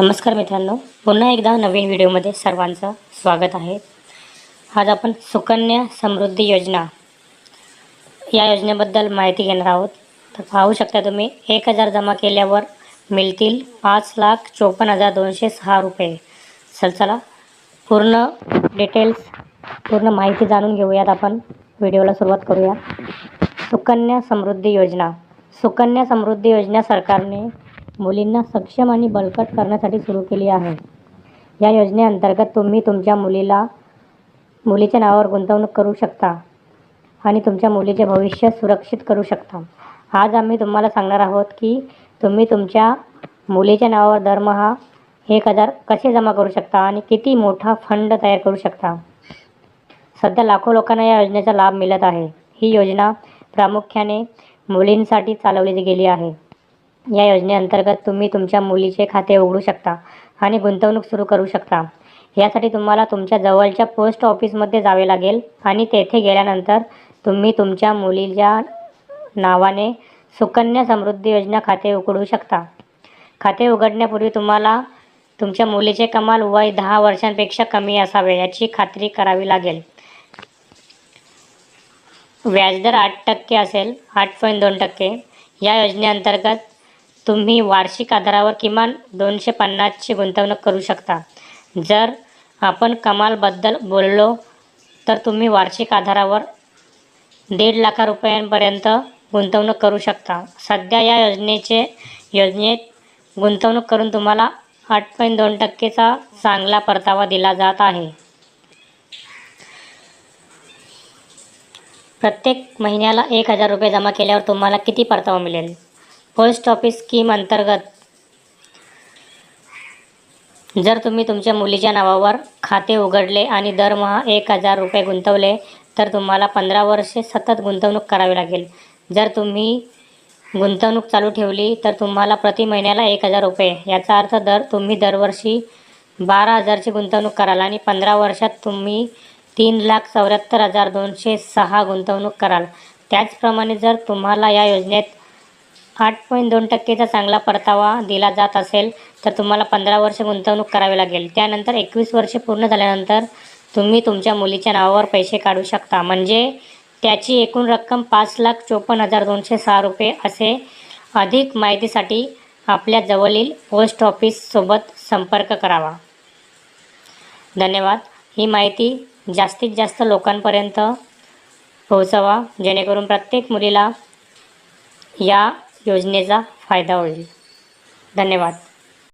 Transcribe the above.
नमस्कार मित्रांनो. पुन्हा एकदा नवीन व्हिडिओमध्ये सर्वांचं स्वागत आहे. आज आपण सुकन्या समृद्धी योजना या योजनेबद्दल माहिती घेणार आहोत. तर पाहू शकता तुम्ही एक हजार जमा केल्यावर मिळतील पाच लाख चोपन्न हजार दोनशे सहा रुपये. चल चला पूर्ण डिटेल्स पूर्ण माहिती जाणून घेऊयात आपण. व्हिडिओला सुरुवात करूया. सुकन्या समृद्धी योजना. सुकन्या समृद्धी योजना सरकारने मुलींना सक्षम आणि बळकट करण्यासाठी सुरू केली आहे. या योजनेअंतर्गत तुम्ही तुमच्या मुलीला मुलीच्या नावावर गुंतवणूक करू शकता आणि तुमच्या मुलीचे भविष्य सुरक्षित करू शकता. आज आम्ही तुम्हाला सांगणार आहोत की तुम्ही तुमच्या मुलीच्या नावावर दरमहा एक हजार कसे जमा करू शकता आणि किती मोठा फंड तयार करू शकता. सध्या लाखो लोकांना या योजनेचा लाभ मिळत आहे. ही योजना प्रामुख्याने मुलींसाठी चालवली गेली आहे. या योजनेअंतर्गत तुम्ही तुमच्या मुलीचे खाते उघडू शकता आणि गुंतवणूक सुरू करू शकता. यासाठी तुम्हाला तुमच्या जवळच्या पोस्ट ऑफिसमध्ये जावे लागेल आणि तेथे गेल्यानंतर तुम्ही तुमच्या मुलीच्या नावाने सुकन्या समृद्धी योजना खाते उघडू शकता. खाते उघडण्यापूर्वी तुम्हाला तुमच्या मुलीचे कमाल वय दहा वर्षांपेक्षा कमी असावे याची खात्री करावी लागेल. व्याजदर आठ टक्के असेल आठ पॉईंट दोन टक्के. या योजनेअंतर्गत तुम्ही वार्षिक आधारावर किमान दोनशे पन्नासची गुंतवणूक करू शकता. जर आपण कमालबद्दल बोललो तर तुम्ही वार्षिक आधारावर दीड लाखा रुपयांपर्यंत गुंतवणूक करू शकता. सध्या या योजनेचे योजनेत गुंतवणूक करून तुम्हाला आठ पॉईंट दोन टक्केचा चांगला परतावा दिला जात आहे. प्रत्येक महिन्याला एक हजार रुपये जमा केल्यावर तुम्हाला किती परतावा मिळेल? पोस्ट ऑफिस स्कीम अंतर्गत जर तुम्ही तुमच्या मुलीच्या नावावर खाते उघडले आणि दरमहा एक हजार रुपये गुंतवले तर तुम्हाला पंधरा वर्षे सतत गुंतवणूक करावी लागेल. जर तुम्ही गुंतवणूक चालू ठेवली तर तुम्हाला प्रति महिन्याला एक हजार रुपये. याचा अर्थ दर तुम्ही दरवर्षी बारा हजारची गुंतवणूक कराल आणि पंधरा वर्षात तुम्ही तीन लाख चौऱ्याहत्तर हजार दोनशे सहा गुंतवणूक कराल. त्याचप्रमाणे जर तुम्हाला या योजनेत आठ पॉईंट दोन टक्केचा चांगला परतावा दिला जात असेल तर तुम्हाला पंधरा वर्ष गुंतवणूक करावी लागेल. त्यानंतर एकवीस वर्षे पूर्ण झाल्यानंतर तुम्ही तुमच्या मुलीच्या नावावर पैसे काढू शकता. म्हणजे त्याची एकूण रक्कम पाच लाख चोपन्न हजार दोनशे सहा रुपये असे अधिक माहितीसाठी आपल्या जवळील पोस्ट ऑफिससोबत संपर्क करावा. धन्यवाद. ही माहिती जास्तीत जास्त लोकांपर्यंत पोहोचवा जेणेकरून प्रत्येक मुलीला या योजनेचा फायदा होईल. धन्यवाद.